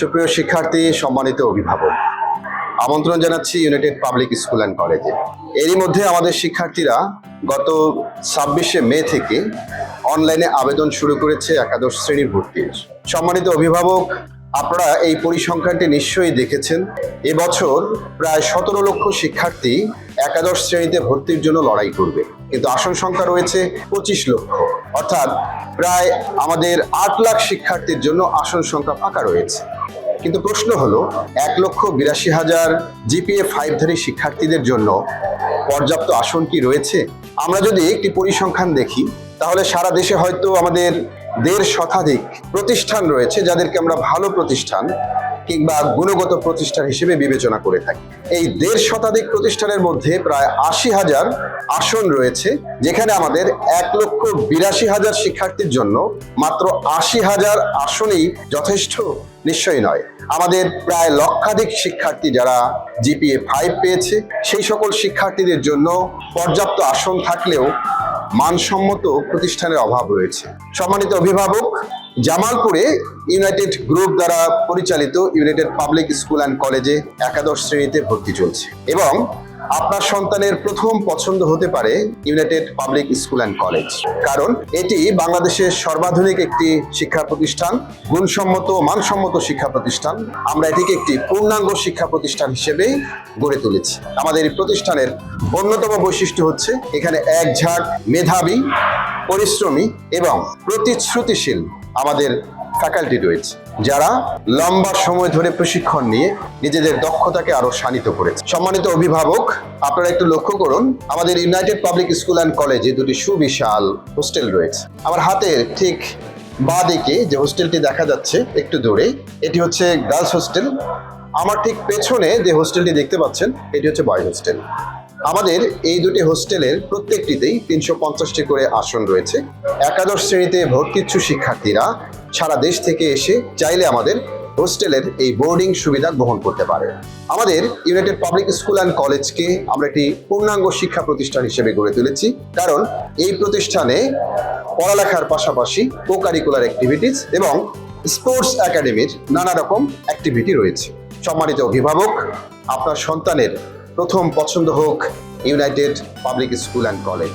সুপ্রিয় শিক্ষার্থী, সম্মানিত অভিভাবক, আমন্ত্রণ জানাচ্ছি ইউনাইটেড পাবলিক স্কুল অ্যান্ড কলেজে এরই মধ্যে আমাদের শিক্ষার্থীরা গত ছাব্বিশে মে থেকে অনলাইনে আবেদন শুরু করেছে একাদশ শ্রেণির ভর্তির। সম্মানিত অভিভাবক, আপনারা এই পরিসংখ্যানটি নিশ্চয়ই দেখেছেন। এবছর প্রায় সতেরো লক্ষ শিক্ষার্থী একাদশ শ্রেণীতে ভর্তির জন্য লড়াই করবে। কিন্তু আসন সংখ্যা রয়েছে পঁচিশ লক্ষ। অর্থাৎ প্রায় আমাদের আট লাখ শিক্ষার্থীর জন্য আসন সংখ্যা ফাঁকা রয়েছে। কিন্তু প্রশ্ন হলো, এক লক্ষ বিরাশি হাজার জিপিএ ফাইভধারী শিক্ষার্থীদের জন্য পর্যাপ্ত আসন কি রয়েছে? আমরা যদি একটি পরিসংখ্যান দেখি, তাহলে সারা দেশে হয়তো আমাদের দেড় শতাধিক প্রতিষ্ঠান রয়েছে যাদেরকে আমরা ভালো প্রতিষ্ঠান কিংবা গুণগত প্রতিষ্ঠান হিসেবে বিবেচনা করে থাকি। এই দেড় শতাধিক প্রতিষ্ঠানের মধ্যে প্রায় আশি হাজার আসন রয়েছে, যেখানে আমাদের এক লক্ষ বিরাশি হাজার শিক্ষার্থীর জন্য মাত্র আশি হাজার আসনেই যথেষ্ট? নিশ্চয়ই নয়। আমাদের প্রায় লক্ষাধিক শিক্ষার্থী যারা জিপিএ ফাইভ পেয়েছে, সেই সকল শিক্ষার্থীদের জন্য পর্যাপ্ত আসন থাকলেও মানসম্মত প্রতিষ্ঠানের অভাব রয়েছে। সম্মানিত অভিভাবক জামালপুরে ইউনাইটেড গ্রুপ দ্বারা পরিচালিত ইউনাইটেড পাবলিক স্কুল অ্যান্ড কলেজে একাদশ শ্রেণীতে ভর্তি চলছে। এবং আপনার সন্তানের প্রথম পছন্দ হতে পারে United Public School and College. কারণ এটি বাংলাদেশের সর্বাধুনিক একটি শিক্ষা প্রতিষ্ঠান, গুণসম্মত মানসম্মত শিক্ষা প্রতিষ্ঠান। আমরা এটিকে একটি পূর্ণাঙ্গ শিক্ষা প্রতিষ্ঠান হিসেবেই গড়ে তুলেছি। আমাদের এই প্রতিষ্ঠানের অন্যতম বৈশিষ্ট্য হচ্ছে এখানে এক ঝাঁক মেধাবী পরিশ্রমী এবং প্রতিশ্রুতিশীল আমাদের ফ্যাকাল্টি রয়েছে, যারা লম্বা সময় ধরে প্রশিক্ষণ নিয়ে নিজেদের দক্ষতাকে আরও শানিত করেছে। সম্মানিত অভিভাবক, আপনারা একটু লক্ষ্য করুন, আমাদের ইউনাইটেড পাবলিক স্কুল অ্যান্ড কলেজে দুটি সুবিশাল হোস্টেল রয়েছে। আমার হাতের ঠিক বাঁ দিকে যে হোস্টেলটি দেখা যাচ্ছে একটু দূরে, এটি হচ্ছে গার্লস হোস্টেল আমার ঠিক পেছনে যে হোস্টেলটি দেখতে পাচ্ছেন, এটি হচ্ছে বয় হোস্টেল আমাদের এই দুটি হোস্টেলের প্রত্যেকটিতেই তিনশো পঞ্চাশটি করে আসন রয়েছে। একাদশ শ্রেণীতে ভর্তিচ্ছু শিক্ষার্থীরা সারা দেশ থেকে এসে চাইলে আমাদের হোস্টেলের এই বোর্ডিং সুবিধা গ্রহণ করতে পারে। আমাদের ইউনাইটেড পাবলিক স্কুল অ্যান্ড কলেজকে আমরা একটি পূর্ণাঙ্গ শিক্ষা প্রতিষ্ঠান হিসেবে গড়ে তুলেছি। কারণ এই প্রতিষ্ঠানে পড়ালেখার পাশাপাশি কো কারিকুলার অ্যাক্টিভিটিস এবং স্পোর্টস একাডেমির নানা রকম অ্যাক্টিভিটি রয়েছে। সম্মানিত অভিভাবক, আপনার সন্তানের প্রথম পছন্দ হোক United Public School and College.